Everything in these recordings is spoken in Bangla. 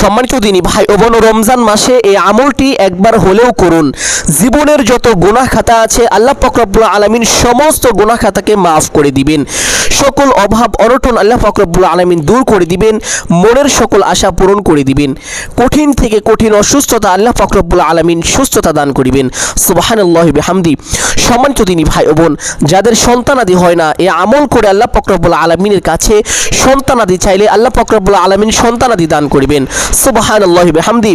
সম্মানিত দিনী ভাই ও বোন, রমজান মাসে এই আমলটি একবার হলেও করুন। জীবনের যত গুনাহ খাতা আছে, আল্লাহ ফকরবুল আলমিন সমস্ত গুনাহ খাতাকে মাফ করে দিবেন। সকল অভাব, অনটন আল্লাহ ফকরবুল আলমিন দূর করে দিবেন, মনের সকল আশা পূরণ করে দিবেন। কঠিন থেকে কঠিন অসুস্থতা আল্লাহ ফকরবুল আলমিন সুস্থতা দান করিবেন। সুবাহান আল্লাহ হামদি সম্মানিত দিনী ভাই ও বোন, যাদের সন্তানাদি হয় না এ আমল করে আল্লাহ ফকরবুল আলমিনের কাছে সন্তানাদি চাইলে আল্লাহ ফকরবুল আলমিন সন্তানাদি দান করিবেন। সুবাহান আল্লাহ হামদি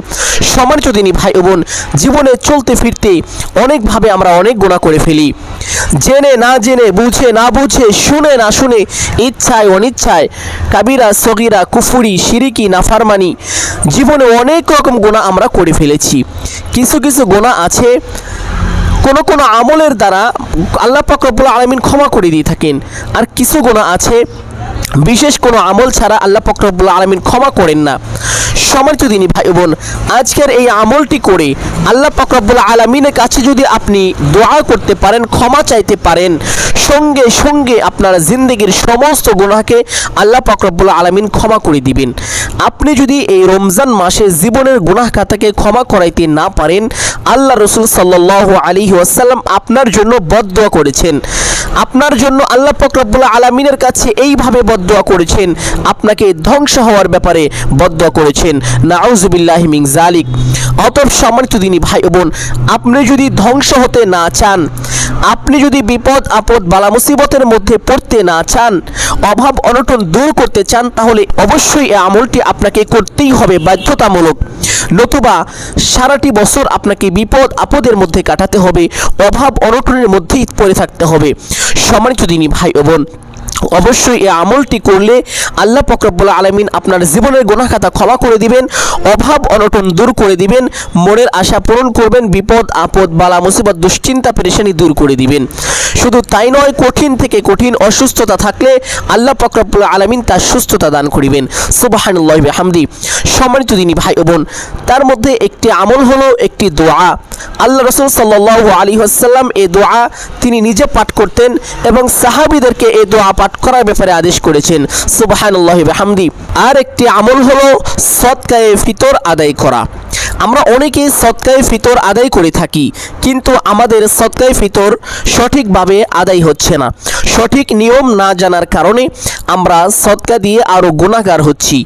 সম্মানিত দিনী ভাই বোন, জীবনে চলতে ফিরতে অনেকভাবে আমরা অনেক গুণা করে ফেলি। জেনে না জেনে, বুঝে না বুঝে, শুনে না শুনে, ইচ্ছায় অনিচ্ছায়, কাবিরা, সগিরা, কুফুরি, শিরিকি, নাফারমানি, জীবনে অনেক রকম গোনা আমরা করে ফেলেছি। কিছু কিছু গোনা আছে, কোনো কোনো আমলের দ্বারা আল্লাহ পাকরবুল আলমিন ক্ষমা করে দিয়ে থাকেন। আর কিছু গোনা আছে, বিশেষ কোনো আমল ছাড়া আল্লাহ ফকরবুল আলমিন ক্ষমা করেন না। সম্মানিত দিনী ভাই বোন, আজকের এই আমলটি করে আল্লাহ ফকরবুল আলমিনের কাছে যদি আপনি দোয়া করতে পারেন, ক্ষমা চাইতে পারেন, সঙ্গে সঙ্গে আপনার জিন্দগির সমস্ত গুনাহকে আল্লাহ ফকরবুল আলমিন ক্ষমা করে দিবেন। আপনি যদি এই রমজান মাসে জীবনের গুনাহ খাতাকে ক্ষমা করাইতে না পারেন, আল্লাহ রসুল সাল্লাহ আলী ওয়াসাল্লাম আপনার জন্য বদদোয়া করেছেন। আপনার জন্য আল্লাহ ফকরবুল আলমিনের কাছে এইভাবে বদয়া করেছেন। আপনাকে ধ্বংস হওয়ার ব্যাপারে বদদোয়া করেছেন। নাউজুবিল্লাহ মিং জালিক অতএব সম্মানিত দিনী ভাই বোন, আপনি যদি ধ্বংস হতে না চান, আপনি যদি বিপদ, আপদ, বালা মুসিবতের মধ্যে পড়তে না চান, অভাব, অনটন দূর করতে চান, তাহলে অবশ্যই এই আমলটি আপনাকে করতেই হবে বাধ্যতামূলক। নতুবা সারাটি বছর আপনাকে বিপদ, আপদের মধ্যে কাটাতে হবে, অভাব, অনটনের মধ্যেই পড়ে থাকতে হবে। সম্মানিত দিনী ভাই ও বোন, অবশ্যই এই আমলটি করলে আল্লাহ ফকরবুল আলমিন আপনার জীবনের গোনা খাতা ক্ষমা করে দিবেন, অভাব অনটন দূর করে দিবেন, মনের আশা পূরণ করবেন, বিপদ, আপদ, বালা, মুসিবত, দুশ্চিন্তা, পেরেশানি দূর করে দিবেন। শুধু তাই নয়, কঠিন থেকে কঠিন অসুস্থতা থাকলে আল্লাহ ফকরবুল আলমিন তার সুস্থতা দান করিবেন। সুবাহানুল্লাহ হামদি সম্মানিত দিনী ভাই ও বোন, তার মধ্যে একটি আমল হলো, একটি দোয়া। আল্লাহ রসুল সাল্লাহ আলী হাসাল্লাম এ দোয়া তিনি নিজে পাঠ করতেন এবং সাহাবিদেরকে এ দোয়া পাঠ করার ব্যাপারে আদেশ করেছেন। সুবাহানুল্লাহ হামদি আর একটি আমল হলো সৎকায়ে ফিতর আদায় করা। আমরা অনেকেই সৎকায়ে ফিতর আদায় করে থাকি, কিন্তু আমাদের সৎকায়ে ফিতর সঠিকভাবে আদায় হচ্ছে না। সঠিক নিয়ম না জানার কারণে আমরা সৎকা দিয়ে আরও গুণাগার হচ্ছি।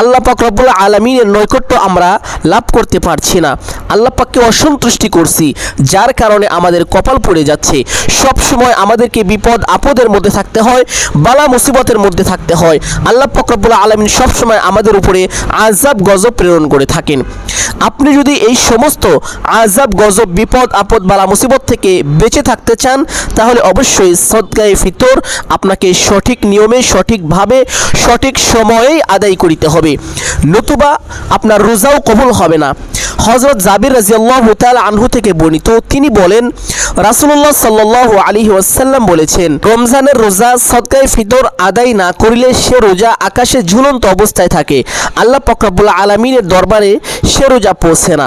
আল্লাহ পাক রব্বুল আলমিনের নৈকট্য আমরা লাভ করতে পারছি না। আল্লাহ পাককে অসন্তুষ্টি করছি, যার কারণে আমাদের কপাল পড়ে যাচ্ছে। সব সময় আমাদেরকে বিপদ আপদের মধ্যে থাকতে হয়, বালা মুসিবতের মধ্যে থাকতে হয়। আল্লাহ পাক রব্বুল আলমিন সবসময় আমাদের উপরে আজাব গজব প্রেরণ করে থাকেন। আপনি যদি এই সমস্ত আজাব গজব, বিপদ, আপদ, বালা, মুসিবত থেকে বেঁচে থাকতে চান, তাহলে অবশ্যই সদগায়ে ফিতর আপনাকে সঠিক নিয়মে, সঠিকভাবে, সঠিক সময়েই আদায় করিতে হবে। নতুবা আপনার রোজাও কবুল হবে না। হজরত জাবির রাজিয়াল্লাহ তাল আনহু থেকে বর্ণিত, তিনি বলেন রাসুল্লাহ সাল্লাহ আলী ওয়াসাল্লাম বলেছেন, রমজানের রোজা সদকায় ফিতর আদায় না করিলে সে রোজা আকাশে ঝুলন্ত অবস্থায় থাকে। আল্লাহ ফকরাবুল্লাহ আলমিনের দরবারে সে রোজা পৌঁছে না।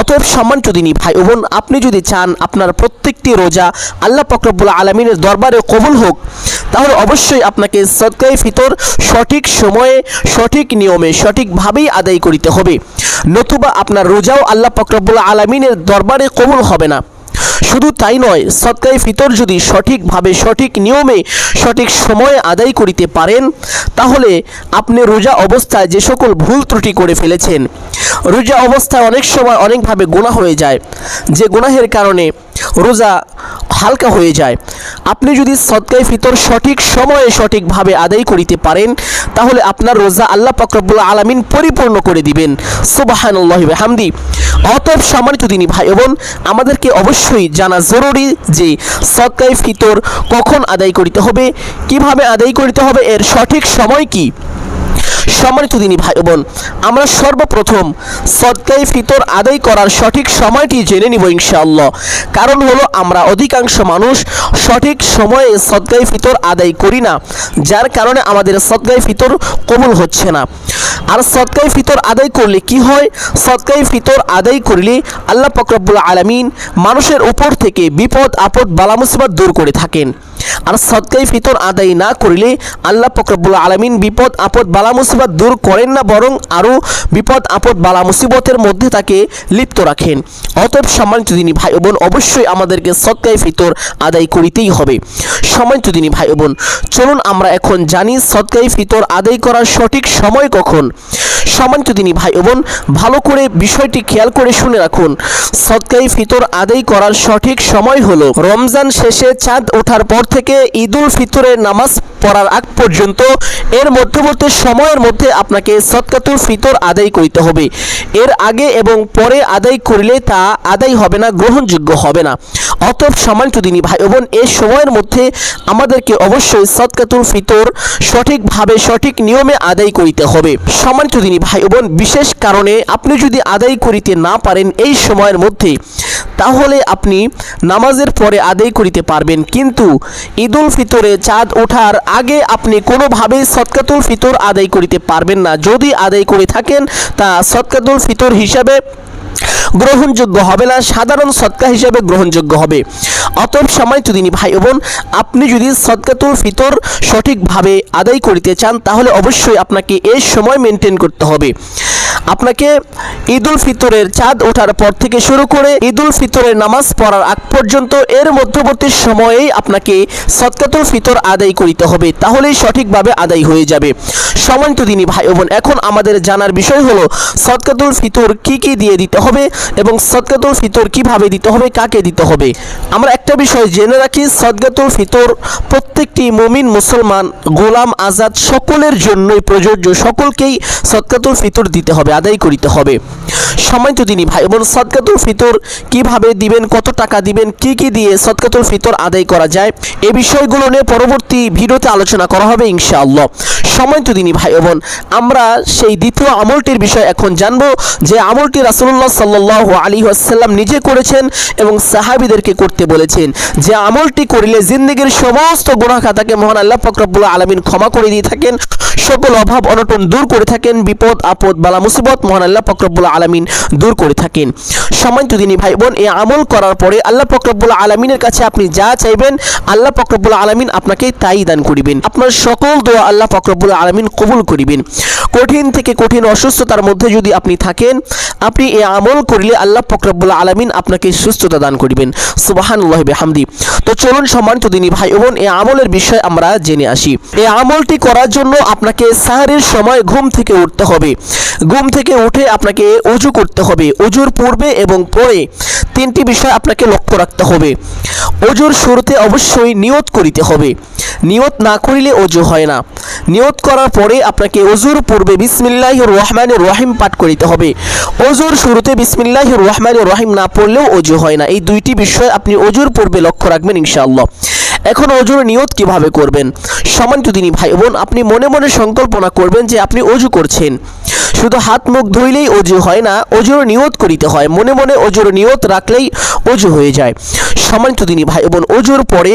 অতএব সম্মানিত দিনী ভাই বোন, আপনি যদি চান আপনার প্রত্যেকটি রোজা আল্লাহ ফকরাবুল্লাহ আলমিনের দরবারে কবুল হোক, তাহলে অবশ্যই আপনাকে সদকায় ফিতর সঠিক সময়ে, সঠিক নিয়মে, সঠিকভাবেই আদায় করিতে হবে। নতুবা আপনার রোজাও আল্লাহ ফকরাবুল আলমিনের দরবারে কবুল হবে না। শুধু তাই নয় সত্যায় ফিতর যদি সঠিকভাবে, সঠিক নিয়মে, সঠিক সময়ে আদায় করিতে পারেন, তাহলে আপনি রোজা অবস্থায় যে সকল ভুল ত্রুটি করে ফেলেছেন, রোজা অবস্থায় অনেক সময় অনেকভাবে গোনা হয়ে যায়। যে গোনাহের কারণে রোজা হালকা হয়ে যায়। আপনি যদি সৎকায় ফিতর সঠিক সময়ে সঠিকভাবে আদায় করিতে পারেন, তাহলে আপনার রোজা আল্লাহ পাকরবুল আলমিন পরিপূর্ণ করে দিবেন। সুবাহানুল্লাহ হামদি অতএব সম্মানিত দিনী ভাই বোন, আমাদেরকে অবশ্যই জানা জরুরি যে সৎকায় ফিতর কখন আদায় করিতে হবে, কীভাবে আদায় করিতে হবে, এর সঠিক সময় কি? সম্মানিত দিনী ভাই বোন, আমরা সর্বপ্রথম সদকাই ফিতর আদায় করার সঠিক সময়টি জেনে নিব ইনশাআল্লাহ। কারণ হলো আমরা অধিকাংশ মানুষ সঠিক সময়ে সদকাই ফিতর আদায় করি না, যার কারণে আমাদের সদকাই ফিতর কবুল হচ্ছে না। আর সদকাই ফিতর আদায় করলে কি হয়? সদকাই ফিতর আদায় করলে আল্লাহ ফকরবুল আলমিন মানুষের উপর থেকে বিপদ আপদ বালা মুসিবত দূর করে থাকেন। আর সদকাই ফিতর আদায় না করিলে আল্লাহ ফকরবুল আলমিন বিপদ, আপদ, বালা, মুসিবত দূর করেন না, বরং আরও বিপদ, আপদ, বালা, মুসিবতের মধ্যে তাকে লিপ্ত রাখেন। অতএব সম্মানিত দিনী ভাই বোন, অবশ্যই আমাদেরকে সদকাই ফিতর আদায় করিতেই হবে। সম্মানিত দিনী ভাই বোন, চলুন আমরা এখন জানি সদকাই ফিতর আদায় করার সঠিক সময় কখন। সম্মানিত দিনী ভাই বোন, ভালো করে বিষয়টি খেয়াল করে শুনে রাখুন। সৎকাই ফিতর আদায় করার সঠিক সময় হলো রমজান শেষে চাঁদ ওঠার পর থেকে ঈদুল ফিতরের নামাজ পড়ার আগ পর্যন্ত এর মধ্যবর্তী সময়ের মধ্যে আপনাকে সদকাতুল ফিতর আদায় করিতে হবে। এর আগে এবং পরে আদায় করিলে তা আদায় হবে না, গ্রহণযোগ্য হবে না। অতএব সম্মানিত দিনী ভাই বোন এই সময়ের মধ্যে আমাদেরকে অবশ্যই সদকাতুল ফিতর সঠিকভাবে, সঠিক নিয়মে আদায় করিতে হবে। সম্মানিত দিনী ভাই বোন বিশেষ কারণে আপনি যদি আদায় করিতে না পারেন, এই সময়ের মধ্যে তাহলে আপনি নামাজের পরে আদায় করিতে পারবেন। কিন্তু ঈদুল ফিতরে চাঁদ ওঠার আগে আপনি কোনোভাবেই সৎকাতুল ফিতর আদায় করিতে পারবেন না। যদি আদায় করে থাকেন, তা সৎকাতুল ফিতর হিসাবে গ্রহণযোগ্য হবে না, সাধারণ সৎকা হিসাবে গ্রহণযোগ্য হবে। অতএব সময় দিনী ভাই বোন, আপনি যদি সদকাতুল ফিতর সঠিকভাবে আদায় করিতে চান, তাহলে অবশ্যই আপনাকে এই সময় মেনটেন করতে হবে। আপনাকে ঈদুল ফিতরের চাঁদ ওঠার পর থেকে শুরু করে ঈদুল ফিতরের নামাজ পড়ার আগ পর্যন্ত এর মধ্যবর্তী সময়েই আপনাকে সদকাতুল ফিতর আদায় করিতে হবে। তাহলেই সঠিকভাবে আদায় হয়ে যাবে। সম্মানিত দিনী ভাই বোন, এখন আমাদের জানার বিষয় হলো সৎকাতুল ফিতর কি কি দিয়ে দিতে হবে এবং সদকাতুল ফিতর কীভাবে দিতে হবে, কাকে দিতে হবে? আমরা একটা বিষয় জেনে রাখি, সদকাতুল ফিতর প্রত্যেকটি মুমিন, মুসলমান, গোলাম, আজাদ সকলের জন্যই প্রযোজ্য। সকলকেই সদকাতুল ফিতর দিতে হবে। আদায় করিতে হবে। সম্মানিত দিনী ভাই বোন সদকাতুল ফিতর কীভাবে দিবেন, কত টাকা দিবেন, কি কি দিয়ে সদকাতুল ফিতর আদায় করা যায় এই বিষয়গুলো নিয়ে পরবর্তী ভিডিওতে আলোচনা করা হবে ইনশাআল্লাহ। সম্মানিত দিনী ভাই বোন, আমরা সেই দ্বিতীয় আমলটির বিষয় এখন জানব, যে আমলটি রাসুল্লাহ সাল্লাহ আলী আসাল্লাম নিজে করেছেন এবং সাহাবিদেরকে করতে বলেছেন। যে আমলটি করিলে জিন্দগির সমস্ত গুণা খাতাকে মহান আল্লাহ ফকরবুল্লাহ আলমিন ক্ষমা করে দিয়ে থাকেন, সকল অভাব অনটন দূর করে থাকেন, বিপদ, আপদ, বালা মুসিবত মহান আল্লাহ ফকরবুল্লাহ আলমিন দূর করে থাকেন। সম্মানিত দিনী ভাই বোন এই আমল করার পরে আল্লাহ ফকরবুল্লাহ আলমিনের কাছে আপনি যা চাইবেন, আল্লাহ ফকরবুল্লাহ আলমিন আপনাকে তাই দান করিবেন। আপনার সকল দোয়া আল্লাহ ফকরবুল্লাহ আলমিন কবুল করিবেন। কঠিন থেকে কঠিন অসুস্থতার মধ্যে যদি আপনি থাকেন, আপনি এই আমল করিলে আল্লাহ ফকরবুল্লাহ আলমিন আপনাকে সুস্থতা দান করিবেন। সুবাহানুল্লাহ হামদি তো চলুন সম্মানিত দিনী ভাই বোন এই আমলের বিষয়ে আমরা জেনে আসি। এই আমলটি করার জন্য আপনাকে সাহারের সময় ঘুম থেকে উঠতে হবে। ঘুম থেকে উঠে আপনাকে অজু করতে হবে। অজুর পূর্বে এবং পরে তিনটি বিষয় আপনাকে লক্ষ্য রাখতে হবে। অজুর শুরুতে অবশ্যই নিয়ত করিতে হবে। নিয়ত না করিলে অজু হয় না। নিয়ত করার পরে আপনাকে অজুর পূর্বে বিসমিল্লাহ রহমান রহিম পাঠ করিতে হবে। অজুর শুরুতে বিসমিল্লাহ রহমান রহিম না পড়লেও অজু হয় না। এই দুইটি বিষয় আপনি অজুর পূর্বে লক্ষ্য রাখবেন ইনশাআল্লাহ। এখন অজুর নিয়ত কীভাবে করবেন? সম্মানিত দিনী ভাই বোন আপনি মনে মনে সংকল্পনা করবেন যে আপনি অজু করছেন। শুধু হাত মুখ ধুইলেই অজু হয় না, অজুর নিয়ত করিতে হয়। মনে মনে অজুর নিয়ত রাখলেই অজু হয়ে যায়। সম্মানিত দিনী ভাই বোন অজুর পরে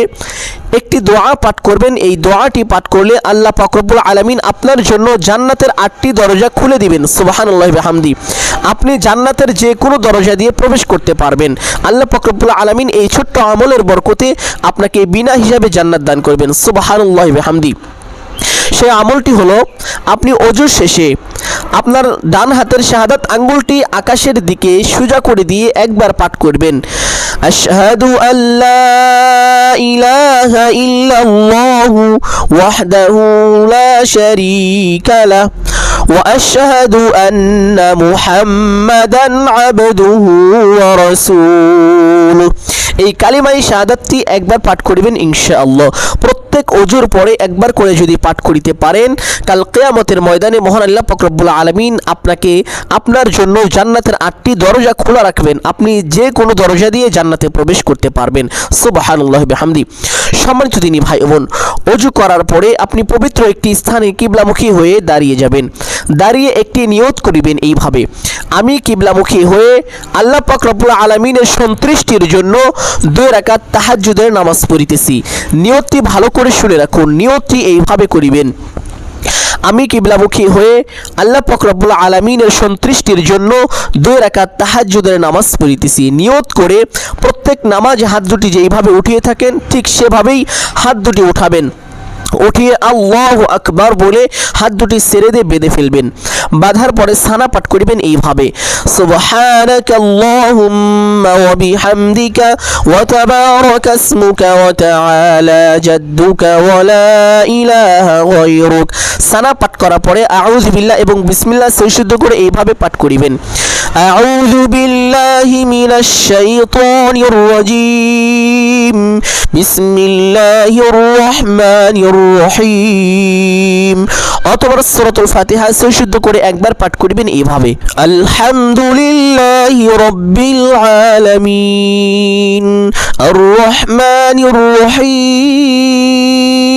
একটি দোয়া পাঠ করবেন। এই দোয়াটি পাঠ করলে আল্লাহ পাকরবুল আলমিন আপনার জন্য জান্নাতের আটটি দরজা খুলে দিবেন। সুবাহান আল্লাহ হামদি আপনি জান্নাতের যে কোনো দরজা দিয়ে প্রবেশ করতে পারবেন। আল্লাহ পাকরবুল আলমিন এই ছোট্ট আমলের বরকতে আপনাকে বিনা হিসাবে জান্নাত দান করবেন। সুবাহান আল্লাহ হামদি সে আমলটি হলো, আপনি অজুর শেষে আপনার ডান হাতের শাহাদাত আঙ্গুলটি আকাশের দিকে সোজা করে দিয়ে একবার পাঠ করবেন আশহাদু আল্লা ইলাহা ইল্লাল্লাহু ওয়াহদাহু লা শারীকা লাহ وأشهد أن محمدا عبده ورسوله এই কালিমাই শাহাদাতটি একবার পাঠ করিবেন ইনশাআল্লাহ। প্রত্যেক অজুর পরে একবার করে যদি পাঠ করিতে পারেন, কাল কেয়ামতের ময়দানে মহান আল্লাহ ফকরবুল আলমিন আপনাকে আপনার জন্য জান্নাতের আটটি দরজা খোলা রাখবেন। আপনি যে কোনো দরজা দিয়ে জান্নাতে প্রবেশ করতে পারবেন। সুবাহানুল্লাহ হামদি সম্মানিত দিনী ভাই বোন, অজু করার পরে আপনি পবিত্র একটি স্থানে কিবলামুখী হয়ে দাঁড়িয়ে যাবেন। দাঁড়িয়ে একটি নিয়ত করিবেন এইভাবে। আমি কিবলামুখী হয়ে আল্লাহ পাক রব্বুল আলমিনের সন্তুষ্টির জন্য দুই রাকাত তাহাজ্জুদের নামাজ পড়িতেছি। নিয়তটি ভালো করে শুনে রাখুন, নিয়তটি এইভাবে করিবেন। আমি কিবলামুখী হয়ে আল্লাহ ফকরাবুল আলমিনের সন্তুষ্টির জন্য দুই রাকাত তাহাজ্জুদের নামাজ পড়িতেছি। নিয়ত করে প্রত্যেক নামাজ হাত দুটি যেইভাবে উঠিয়ে থাকেন, ঠিক সেভাবেই হাত দুটি উঠাবেন উঠিয়ে আল্লাহ আকবার বলে হাত দুটি সেরে দিয়ে বেঁধে ফেলবেন। বাঁধার পরে সানা পাঠ করিবেন এইভাবে। সানা পাঠ করার পরে আউযু বিল্লাহ এবং বিসমিল্লাহ সৈশুদ্ধ করে এইভাবে পাঠ করিবেন। আউযু বিল্লাহি মিনাশ শাইতানির রাজীম। বিসমিল্লাহির রহমানির রহিম। অতবার সূরাতুল ফাতিহা সুশুদ্ধ করে একবার পাঠ করিবেন এইভাবে, আলহামদুলিল্লাহি রব্বিল আলামিন আর রহমানির রহিম।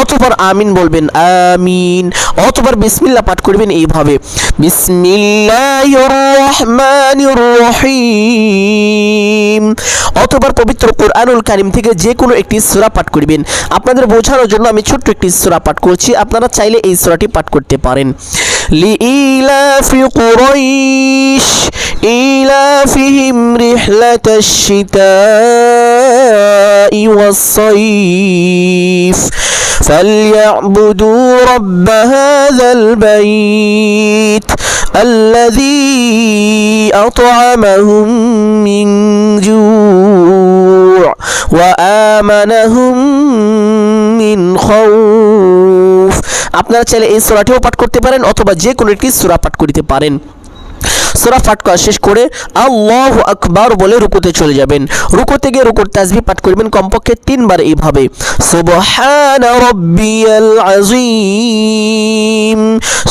অতবার আমিন বলবেন, আমিন। অতবার বিসমিল্লাহ পাঠ করবেন এইভাবে রহিম অতবার পবিত্র কোরআনুল কারিম থেকে যে কোনো একটি সূরা পাঠ করবেন। আপনাদের বোঝানোর জন্য আমি ছোট্ট একটি সূরা পাঠ করছি, আপনারা চাইলে এই সূরাটি পাঠ করতে পারেন। লিইলাফি কুরাইশ, ইলাফিহিম রিহলাতাশ শিতাই ওয়াস-সাইফ فليعبدوا رب هذا البيت الذي أطعمهم من جوع وآمنهم من خوف আপনারা চাইলে এই সূরাটিও পাঠ করতে পারেন অথবা যে কোনো একটি সূরা পাঠ করিতে পারেন সূরা পাঠ করা শেষ করে আল্লাহু আকবার বলে রুকুতে চলে যাবেন। রুকুতে গিয়ে রুকুর তাসবিহ পাঠ করবেন কমপক্ষে তিনবার এইভাবে। সুবহান রাব্বিয়াল আযীম,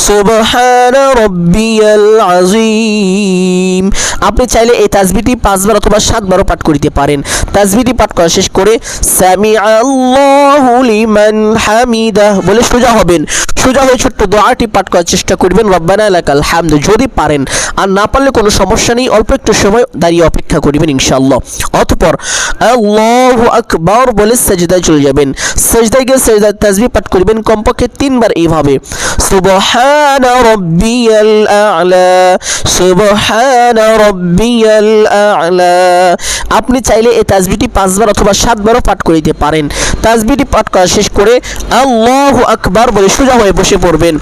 সুবহান রাব্বিয়াল আযীম। আপনি চাইলে এই তাসবিহটি পাঁচবার অথবা সাতবারও পাঠ করিতে পারেন। তাসবিহটি পাঠ করা শেষ করে সামি আল্লাহু লিমান হামিদাহ বলে সোজা হবেন। সোজা হয়ে ছোট্ট দোয়াটি পাঠ করার চেষ্টা করবেন। রব্বানা লাকাল হামদ, যদি পারেন। আর না পারলে কোনো সমস্যা নেই, অল্প একটু সময় দাঁড়িয়ে অপেক্ষা করবেন ইনশাআল্লাহ। অতঃপর আল্লাহু আকবার বলে সাজদায় চলে যাবেন। সাজদায় গিয়ে সাজদার তাসবিহ পাঠ করবেন, কমপক্ষে তিনবার এইভাবে সুবহান রাব্বিয়াল আ'লা, সুবহান রাব্বিয়াল আ'লা। আপনি চাইলে এই তাসবিহটি পাঁচবার অথবা সাতবারও পাঠ করিতে পারেন। তাসবিহটি পাঠ করা শেষ করে আল্লাহু আকবার বলে সোজা হয়ে বসে পড়বেন।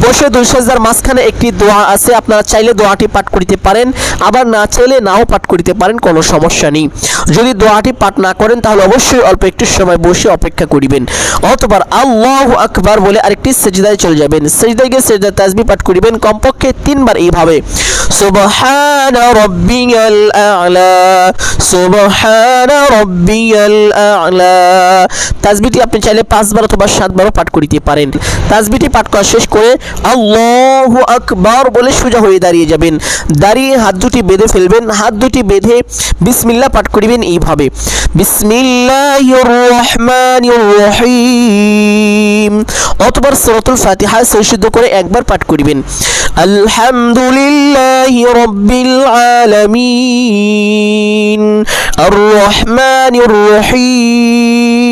বসে দুই সাজদার মাঝখানে একটি দোয়া আছে। আপনারা চাইলে দোয়াটি পাঠ করিতে পারেন, আবার না চাইলে নাও পাঠ করিতে পারেন, কোনো সমস্যা নেই। যদি দোয়াটি পাঠ না করেন, তাহলে অবশ্যই অল্প একটু সময় বসে অপেক্ষা করিবেন। অতবার আল্লাহ আকবার বলে আরেকটি সেজদায় চলে যাবেন। সেজদায় গিয়ে সেজদার তাসবি পাঠ করিবেন, কমপক্ষে তিনবার এইভাবে। সুবহান রাব্বিয়াল আ'লা, সুবহান রাব্বিয়াল আ'লা। তাসবিহটি আপনি চাইলে পাঁচবার অথবা সাতবারও পাঠ করিতে পারেন। তাসবিহটি পাঠ করা শেষ করে আল্লাহু আকবার বলে সোজা হয়ে দাঁড়িয়ে যাবেন। দাঁড়িয়ে হাত দুটি বেঁধে ফেলবেন। হাত দুটি বেঁধে বিসমিল্লাহ পাঠ করিবেন এইভাবে। বিসমিল্লাহির রহমানির রহিম অতবার সূরাতুল ফাতিহা সৈশুদ্ধ করে একবার পাঠ করিবেন। আলহামদুলিল্লাহি রাব্বিল আলামিন। আর রহমানির রহিম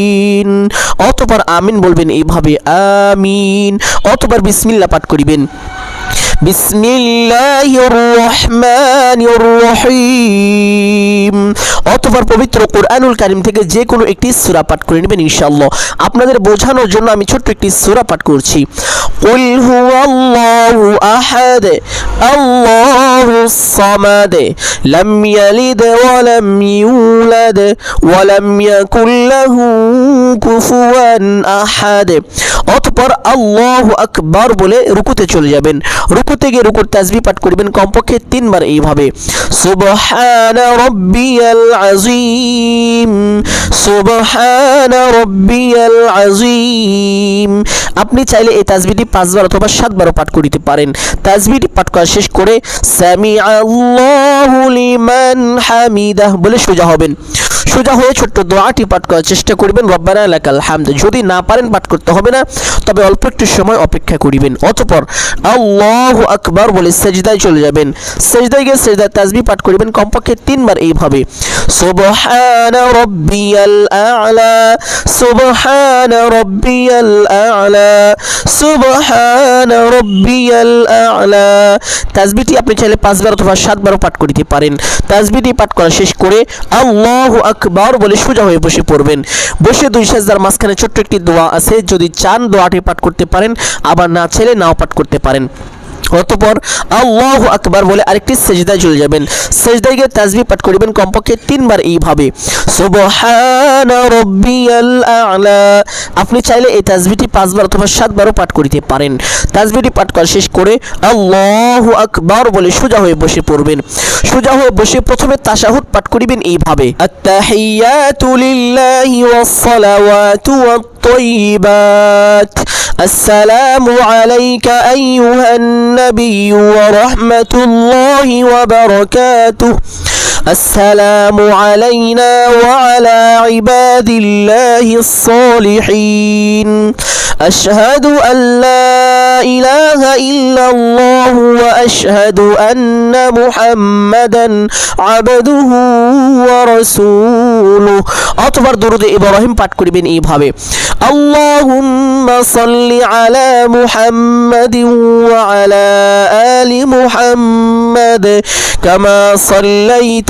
অতপর আমিন বলবেন এইভাবে, আমিন। অতপর বিসমিল্লাহ পাঠ করিবেন। অতঃপর পবিত্র কোরআনুল কারিম থেকে যে কোনো একটি সূরা পাঠ করে নেবেন ইনশাআল্লাহ। আপনাদের বোঝানোর জন্য আমি ছোট্ট একটি সূরা পাঠ করছি। কুল হুয়াল্লাহু আহাদ। الله الصمد لم يلد ولم يولد ولم يكن له كفوا أحد অতপর আল্লাহ আকবার বলে রুকুতে চলে যাবেন রুকুতে গিয়ে রুকুর তাজবি পাঠ করবেন কমপক্ষে তিনবার এইভাবে সুবহান রব্বিয়াল আজিম সুবহান রব্বিয়াল আজিম আপনি চাইলে এই তাজবিটি পাঁচবার অথবা সাতবারও পাঠ করিতে পারেন তাজবিটি পাঠ করা শেষ করে আল্লাহু লিমান বলে সোজা হবেন। সোজা হয়ে ছোট্ট দোয়াটি পাঠ করার চেষ্টা করবেন। রব্বানা লাকাল হামদ যদি না পারেন পাঠ করতে হবে না, তবে অল্প একটু সময় অপেক্ষা করিবেন। অতপর আল্লাহ আকবার বলে সেজদায় চলে যাবেন। সেজদায় গিয়ে সেজদায় তাজবি পাঠ করিবেন কমপক্ষে তিনবার এইভাবে। সুবহান রব্বিয়াল আ'লা সুবহান রব্বিয়াল আ'লা সুবহান রব্বিয়াল আ'লা তাজবিটি আপনি চাইলে পাঁচবার অথবা সাতবারও পাঠ করিতে পারেন। তাজবিটি পাঠ করা শেষ করে আল্লাহ আকবর বলে সোজা হয়ে বসে পড়বেন। বসে দুই সাজদার মাঝখানে ছোট্ট একটি দোয়া আছে। যদি চান দোয়াটি পাঠ করতে পারেন, আবার না ছেলে নাও পাঠ করতে পারেন। অতপর আল্লাহ আকবার বলে আরেকটি সেজদায় চলে যাবেন। সেজদায় গিয়ে তাজবি পাঠ করিবেন কমপক্ষে তিনবার এইভাবে। আপনি চাইলে এই তাজবিটি পাঁচবার অথবা সাতবারও পাঠ করিতে পারেন। তাজবিটি পাঠ করা শেষ করে আল্লাহ আকবার বলে সোজা হয়ে বসে পড়বেন। সোজা হয়ে বসে প্রথমে তাশাহুদ পাঠ করিবেন এইভাবে। আত্তাহিয়াতু ওয়াস সালাওয়াতু ওয়াত তাইয়িবাত السلام عليك أيها النبي ورحمة الله وبركاته. السلام علينا وعلى عباد الله الصالحين أشهد أن لا إله إلا الله وأشهد أن محمدا عبده ورسوله অতবার দরুদ ইব্রাহিম পাঠ করিবেন এইভাবে আল্লাহুম্মা সাল্লি আলা মুহাম্মাদিন ওয়া আলা আলি মুহাম্মাদ কামা সাল্লাইতা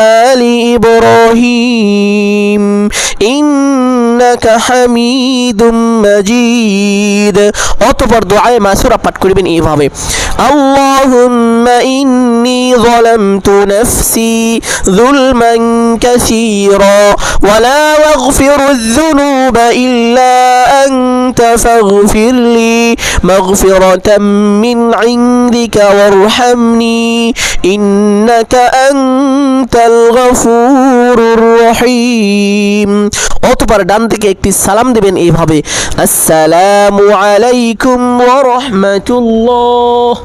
آل إبراهيم. ইন্নাকা হামিদুম মাজিদ। অতঃপর দোয়ায়ে মাসুরা পাঠ করবেন এইভাবে। আল্লাহুম্মা ইন্নি যালামতু নাফসি যুলমান কাসীরা ওয়ালা ইয়াগফিরুয যুনুবা ইল্লা আনতা ফাগফিরলি মাগফিরাতাম মিন ইনদিকা ওয়ারহামনি। ইন্নাকা আনতাল গফুরুর রহিম। অতপর ডান থেকে একটি সালাম দেবেন এইভাবে, আসসালামু আলাইকুম ওয়া রাহমাতুল্লাহ।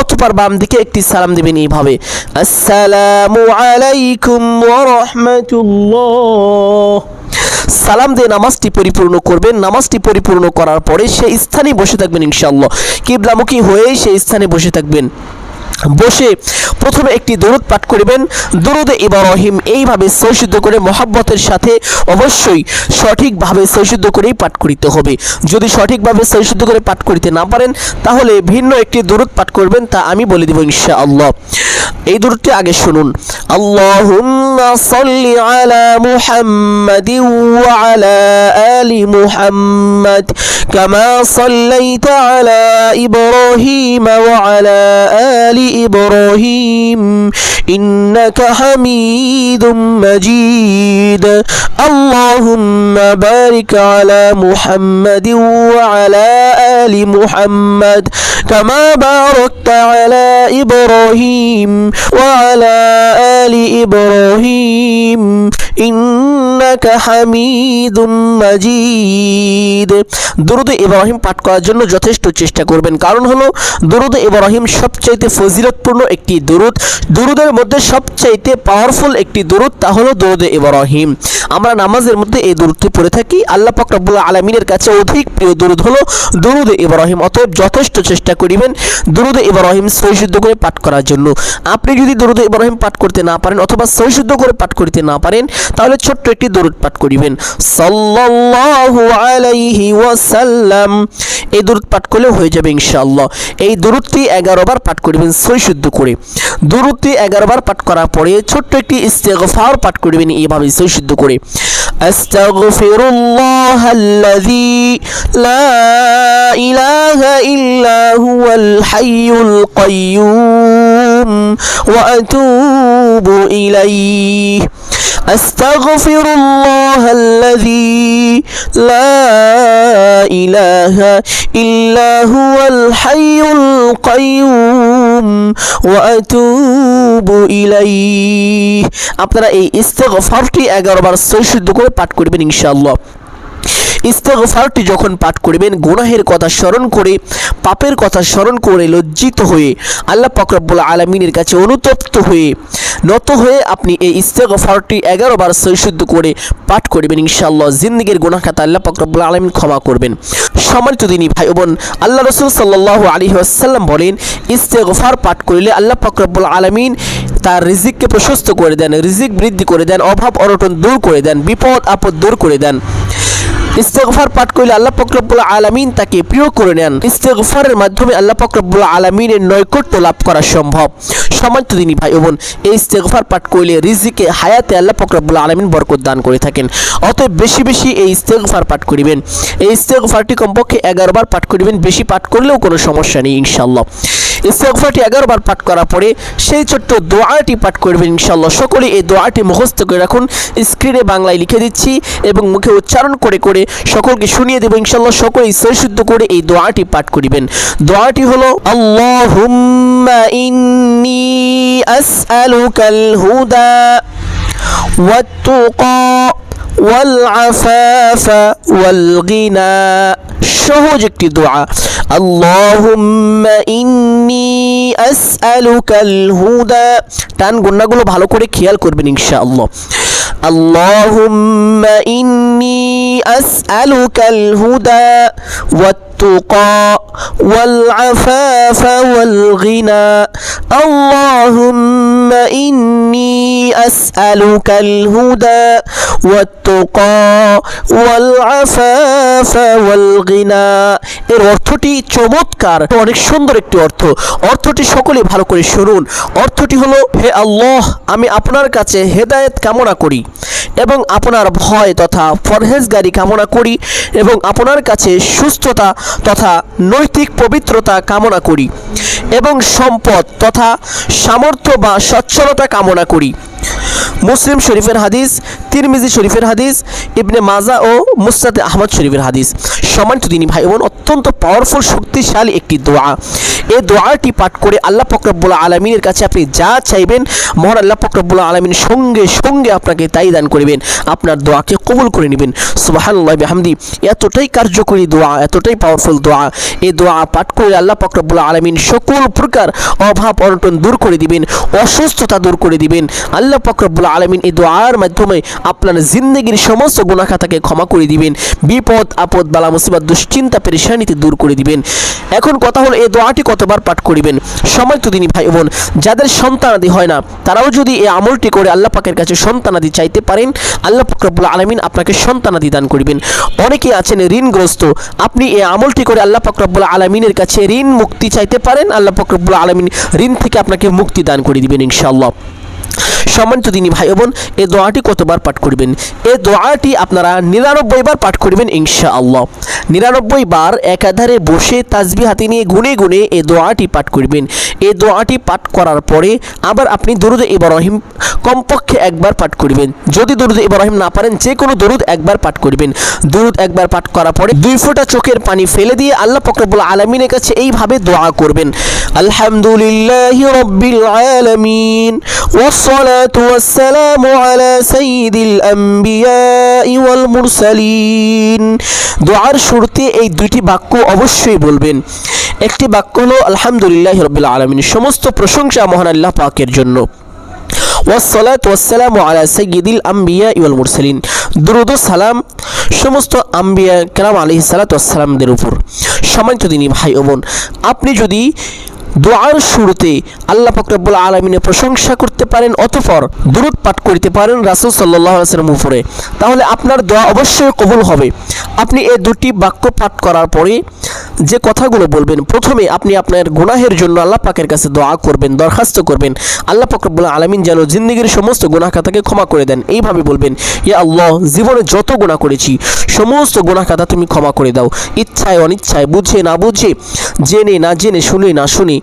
অতপর বাম দিকে একটি সালাম দেবেন এইভাবে, আসসালামু আলাইকুম ওয়া রাহমাতুল্লাহ। সালাম দিয়ে নামাজটি পরিপূর্ণ করবেন। নামাজটি পরিপূর্ণ করার পরে সেই স্থানে বসে থাকবেন ইনশাআল্লাহ। কিবলামুখী হয়েই সেই স্থানে বসে থাকবেন। বসে প্রথমে একটি দরুদ পাঠ করিবেন। দরুদে ইব্রাহিম এইভাবে সৈশুদ্ধ করে মহাব্বতের সাথে অবশ্যই সঠিকভাবে সৈশুদ্ধ করেই পাঠ করিতে হবে। যদি সঠিকভাবে সৈশুদ্ধ করে পাঠ করিতে না পারেন, তাহলে ভিন্ন একটি দরুদ পাঠ করবেন তা আমি বলে দেব ইনশা আল্লাহ এই দরুদটি আগে শুনুন। আল্লাহুম্মা সাল্লি আলা মুহাম্মাদিন ওয়া আলা আলি মুহাম্মাদ কামা সাল্লাইতা আলা ইব্রাহিম ওয়া আলা আলি ইব্রাহিম ইন্নাকা হামিদুম মাজিদ আল্লাহুম্মা বারিক আলা মুহাম্মাদিন ওয়া আলা আলি মুহাম্মাদ কামা বারাকতা আলা ইব্রাহিম وعلى آل إبراهيم إنك إنك حميد مجيد দুরুদ ইব্রাহিম পাঠ করার জন্য যথেষ্ট চেষ্টা করবেন কারণ হলো দুরুদ ইব্রাহিম সবচাইতে ফজিলতপূর্ণ একটি দুরুদ। দুরুদের মধ্যে সবচাইতে পাওয়ারফুল একটি দুরুদ তা হলো দুরুদ ইব্রাহিম। আমরা নামাজের মধ্যে এই দুরুদটি পড়ে থাকি। আল্লাহ পাক রব্বুল আলমিনের কাছে অধিক প্রিয় দুরুদ হলো দুরুদ ইব্রাহিম। অতএব যথেষ্ট চেষ্টা করিবেন দুরুদ ইব্রাহিম সৈশুদ্ধ করে পাঠ করার জন্য। আপনি যদি দুরুদ ইব্রাহিম পাঠ করতে না পারেন অথবা সৈশুদ্ধ করে পাঠ করতে না পারেন, তাহলে ছোট্ট একটি দরুদ পাঠ করিবেন। সাল্লাল্লাহু আলাইহি ওয়াসাল্লাম। এই দরুদ পাঠ করলে হয়ে যাবে ইনশাআল্লাহ। এই দরুদটি এগারো বার পাঠ করিবেন সৈশুদ্ধ করে। দুরুতি এগারোবার পাঠ করার পরে ছোট্ট একটি ইস্তেগফার পাঠ করবেন, এইভাবে সৈশুদ্ধ করে। আস্তাগফিরুল্লাহ الله লা ইলাহা ইল্লা হুয়াল হাইয়ুল الحي القيوم أستغفر الله الذي لا إله إلا هو الحي القيوم وأتوب إليه আপনারা এই ইস্তেগফারটি এগারো বার সৈশুদ্ধ করে পাঠ করবেন ইনশাআল্লাহ ইস্তেগফারটি যখন পাঠ করবেন, গুনাহের কথা স্মরণ করে, পাপের কথা স্মরণ করে লজ্জিত হয়ে আল্লাহ পাকরব্বুল আলমিনের কাছে অনুতপ্ত হয়ে নত হয়ে আপনি এই ইস্তেগফারটি এগারো বার সৈশুদ্ধ করে পাঠ করবেন ইনশাআল্লাহ। জিন্দিগির গুনাহ খাতা আল্লাহ পাকরব্বুল আলমিন ক্ষমা করবেন। সম্মানিত দিনী ভাই বোন, আল্লাহ রসুল সাল্লাহ আলী আসাল্লাম বলেন, ইস্তেগফার পাঠ করিলে আল্লাহ পাকরব্বুল আলমিন তার রিজিককে প্রশস্ত করে দেন, রিজিক বৃদ্ধি করে দেন, অভাব অনটন দূর করে দেন, বিপদ আপদ দূর করে দেন। ইস্তেগফার পাঠ করলে আল্লাহ ফকরবুল আলমিন তাকে প্রিয় করে নেন। ইস্তেগফারের মাধ্যমে আল্লাহ ফকরবুল আলমিনের নৈকট্য লাভ করা সম্ভব। সমাজ তিনি ভাই বোন, এই ইস্তেগফার পাঠ করলে রিজিকে, হায়াতে আল্লাহ ফকরবুল আলমিন বরকত দান করে থাকেন। অতএব বেশি বেশি এই ইস্তেগফার পাঠ করিবেন। এই ইস্তেগফারটি কমপক্ষে এগারো বার পাঠ করিবেন, বেশি পাঠ করলেও কোনো সমস্যা নেই ইনশাল্লাহ ইস্তেগফারটি এগারো বার পাঠ করার পরে সেই ছোট্ট দোয়াটি পাঠ করবেন ইনশাল্লাহ সকলে এই দোয়াটি মুখস্থ করে রাখুন স্ক্রিনে বাংলায় লিখে দিচ্ছি এবং মুখে উচ্চারণ করে করে সকলকে শুনিয়ে দেবো ইনশাল্লাহ সকলেই সৈশুদ্ধ করে এই দোয়াটি পাঠ করিবেন দোয়াটি হলো আল্লাহুম্মা ইন্নি আসআলুকাল হুদা والتقى والعفاف والغنى সহজ একটি দোয়া আল্লাহুম্মা ইন্নি আসআলুকাল হুদা টান গুন্নাগুলো ভালো করে খেয়াল করবেন ইনশাআল্লাহ। আল্লাহুম্মা ইন্নি আসআলুকাল হুদা ওয়াত والتقى والعفاف والغنى اللهم إني أسألك الهدى والتقى والعفاف والغنى এর অর্থটি চমৎকার অনেক সুন্দর একটি অর্থ অর্থটি সকলে ভালো করে শুনুন অর্থটি হলো হে আল্লাহ আমি আপনার কাছে হেদায়েত কামনা করি এবং আপনার ভয় তথা ফরহেজগারি কামনা করি এবং আপনার কাছে সুস্থতা তথা নৈতিক পবিত্রতা কামনা করি এবং সম্পদ তথা সামর্থ্য বা সচ্ছলতা কামনা করি। মুসলিম শরীফের হাদিস, তিরমিজি শরীফের হাদিস, ইবনে মাজা ও মুস্তাদে আহমদ শরীফের হাদিস। সম্মানিত দিনী ভাই বোন অত্যন্ত পাওয়ারফুল শক্তিশালী একটি দোয়া। এই দোয়াটি পাঠ করে আল্লাহ ফকরবুল আলমিনের কাছে আপনি যা চাইবেন, মহান আল্লাহ ফকরবুল আলমিন সঙ্গে সঙ্গে আপনাকে তাই দান করবেন। আপনার দোয়াকে কবুল করে নেবেন। সুবাহান্লাহ হামদি এতটাই কার্যকরী দোয়া, এতটাই পাওয়ারফুল দোয়া। এই দোয়া পাঠ করে আল্লাহ ফকরবুল আলমিন সকল প্রকার অভাব অনটন দূর করে দিবেন, অসুস্থতা দূর করে দিবেন। আল্লাহ ফকরবুল আলমিন এই দোয়ার মাধ্যমে আপনার জিন্দগির সমস্ত গুণাখাতাকে ক্ষমা করে দিবেন, বিপদ, আপদ, বালা, মুসিবত, দুশ্চিন্তা, পেরেশানিতে দূর করে দিবেন। এখন কথা হলো এই দোয়াটি কতবার পাঠ করিবেন? সময় তো তিনি ভাই বোন, যাদের সন্তানাদি হয় না, তারাও যদি এই আমলটি করে আল্লাহ পাকের কাছে সন্তানাদি চাইতে পারেন, আল্লাহ ফকরবুল আলমিন আপনাকে সন্তানাদি দান করিবেন। অনেকে আছেন ঋণগ্রস্ত, আপনি এই আমলটি করে আল্লাহ ফকরবুল আলমিনের কাছে ঋণ মুক্তি চাইতে পারেন, আল্লাহ ফকরবুল আলমিন ঋণ থেকে আপনাকে মুক্তি দান করে দিবেন ইনশাআল্লাহ। সম্মানিত দিনী ভাই বোন, এই দোয়াটি কতবার পাঠ করবেন? এই দোয়াটি আপনারা নিরানব্বই বার পাঠ করবেন ইনশা আল্লাহ নিরানব্বই বার একাধারে বসে তাজবি হাতে নিয়ে গুনে গুনে এই দোয়াটি পাঠ করবেন। এই দোয়াটি পাঠ করার পরে আবার আপনি দরুদ ইব্রাহিম কমপক্ষে একবার পাঠ করবেন। যদি দরুদ ইব্রাহিম না পারেন যে কোনো দরুদ একবার পাঠ করবেন। দরুদ একবার পাঠ করার পরে দুই ফোঁটা চোখের পানি ফেলে দিয়ে আল্লাহ ফকরবুল আলমিনের কাছে এইভাবে দোয়া করবেন। আলহামদুলিল্লাহ রব্বিল আলামিন ওয়াসসালাতু والصلاة والسلام على سيد الأنبياء والمرسلين দোয়ার শুরুতে এই দুইটি বাক্য অবশ্যই বলবেন একটি বাক্য হলো আলহামদুলিল্লাহ রবিল আলমিন সমস্ত প্রশংসা মহান আল্লাহ পাকের জন্য ওয়াসসালাত ওয়াসসালামু আলা সাইয়্যিদিল আম্বিয়া ওয়াল মুরসালিন দুরুদ ও সালাম সমস্ত আম্বিয়া কেরাম আলাইহিস সালাতু ওয়াসসালামদের উপর সম্মানিত দিনী ভাই ও বোন আপনি যদি দোয়ার শুরুতে আল্লাহ ফকরাবুল আলমিনের প্রশংসা করতে পারেন, অতঃপর দূরত পাঠ করতে পারেন রাসুল সাল্লাহ আসলাম উপরে। তাহলে আপনার দোয়া অবশ্যই কবুল হবে। আপনি এই দুটি বাক্য পাঠ করার পরে যে কথাগুলো বলবেন, প্রথমে আপনি আপনার গুনাহের জন্য আল্লাহ পাকের কাছে দোয়া করবেন, দরখাস্ত করবেন। আল্লাহ ফকরাবুল আলমিন যেন জিন্দগির সমস্ত গুনাহ খাতাকে ক্ষমা করে দেন। এইভাবে বলবেন, ইয়া আল্লাহ, জীবনে যত গুণা করেছি, সমস্ত গুনাহ খাতা তুমি ক্ষমা করে দাও। ইচ্ছায়, অনিচ্ছায়, বুঝে না বুঝে, জেনে না জেনে, শুনে না শুনে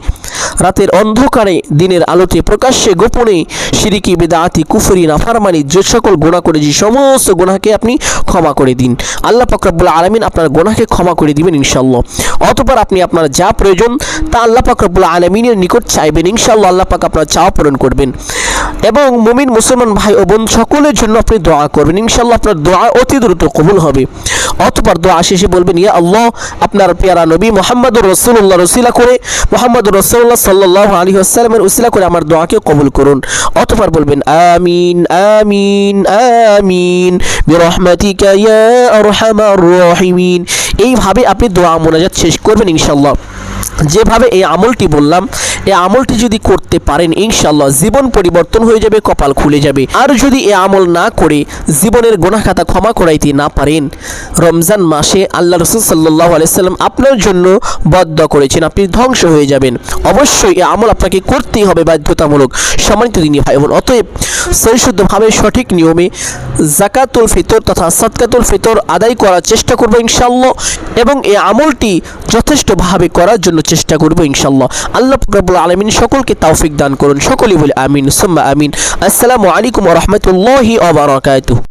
রাতের অন্ধকারে দিনের আলোতে প্রকাশ্যে গোপনে সিরিকি, বেদাতি, কুফরি, নাফারমানি, যে সকল গোনা করেছি, সমস্ত গোনাকে আপনি ক্ষমা করে দিন। আল্লাহ পাকরাবুল আলমিন আপনার গোনাকে ক্ষমা করে দিবেন ইনশাল্লাহ অতপর আপনি আপনার যা প্রয়োজন তা আল্লাহ পাকরাবুল আলমিনের নিকট চাইবেন ইনশাল্লাহ আল্লাহ পাক আপনার চাওয়া পূরণ করবেন। এবং মুমিন, মুসলমান ভাই ও বোন, সকলের জন্য আপনি দোয়া করবেন। ইনশাল্লাহ আপনার দোয়া অতি দ্রুত কবুল হবে। অতপর দোয়া শেষে বলবেন, ইয়া আল্লাহ, আপনার পেয়ারা নবী মোহাম্মদুর রসুল্লাহ রসিলা করে, মোহাম্মদুর রসুল্লাহ সাল্লাহ আলী আসসালামের উসিলা করে আমার দোয়াকে কবুল করুন। অতপর বলবেন, আমিন আমিন আমিন, বিরহমাতিকা ইয়া আরহামার রাহিমিন। এইভাবে আপনি দোয়া মোনাজাত শেষ করবেন ইনশাল্লাহ যেভাবে এই আমলটি বললাম, এই আমলটি যদি করতে পারেন ইনশাল্লাহ জীবন পরিবর্তন হয়ে যাবে, কপাল খুলে যাবে। আর যদি এই আমল না করে, জীবনের গোনা খাতা ক্ষমা করাইতে না পারেন, রমজান মাসে আল্লাহ রসুল সাল্লাহ আলাইসাল্লাম আপনার জন্য বদ্ধ করেছেন, আপনি ধ্বংস হয়ে যাবেন। অবশ্যই এই আমল আপনাকে করতেই হবে বাধ্যতামূলক, সম্মানিত দিনী ভাই বোন। অতএব সৈশুদ্ধভাবে সঠিক নিয়মে জাকাতুল ফিতর তথা সৎকাতুল ফিতর আদায় করার চেষ্টা করব ইনশাল্লাহ এবং এই আমলটি যথেষ্টভাবে করার জন্য চেষ্টা করব ইনশাল্লাহ। আল্লাহ ফকরাবুল আলমিন সকলকে তৌফিক দান করুন। সকলেই বলে আমিন, সুম্মা আমিন। আসসালামু আলাইকুম রহমতুল্লাহি আবরাকাতুহ